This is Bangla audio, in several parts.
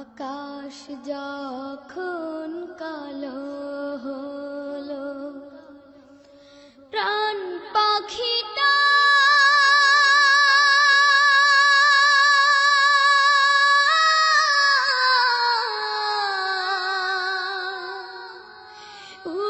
আকাশ যখন কালো হলো প্রাণ পাখিটা Ooh.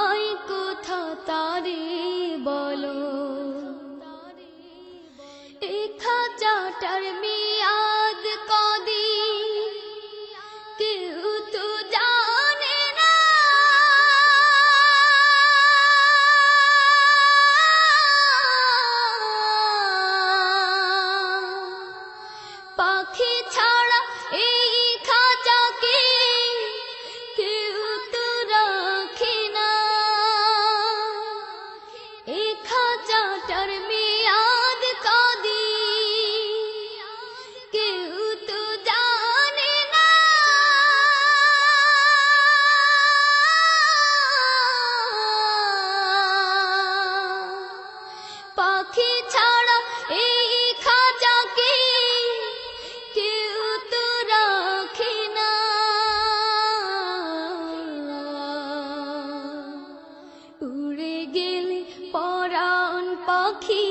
পাখি,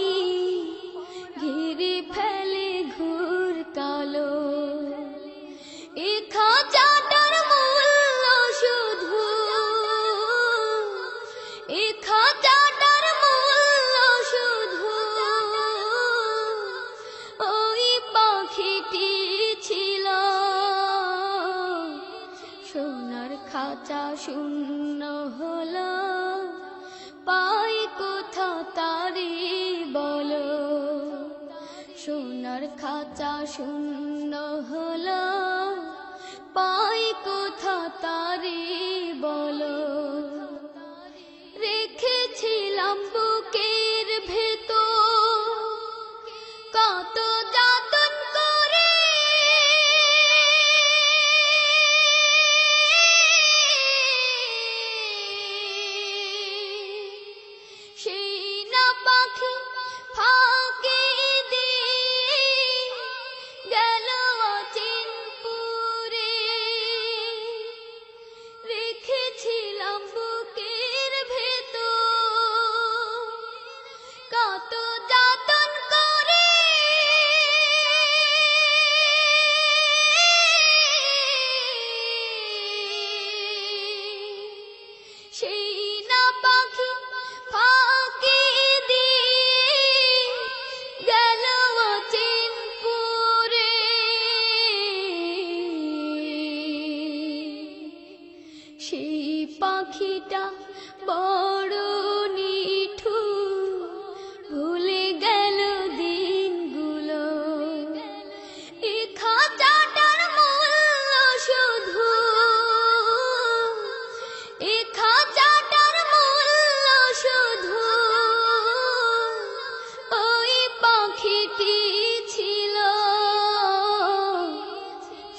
ঘিরে ফেলে ঘুর কালো। এ খাঁচাটার মূল্য শুধু। এ খাঁচাটার মূল্য শুধু। ওই পাখিটি ছিল সোনার খাঁচা, শূন্য হলো। সোনার খাঁচা শূন্য হলো। পাই কোথা তারি বলো। রেখেছিলাম বুকের ভেতর। কত যতন করে সেই না পাখি পাখিটা বড় নিঠু। ভুলে গেল দিনগুলো। এ খাঁচাটার মূল্য শুধু। এ খাঁচাটার মূল্য শুধু। ওই পাখিটি ছিল।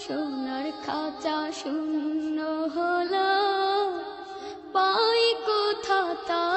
সোনার খাঁচা শূন্য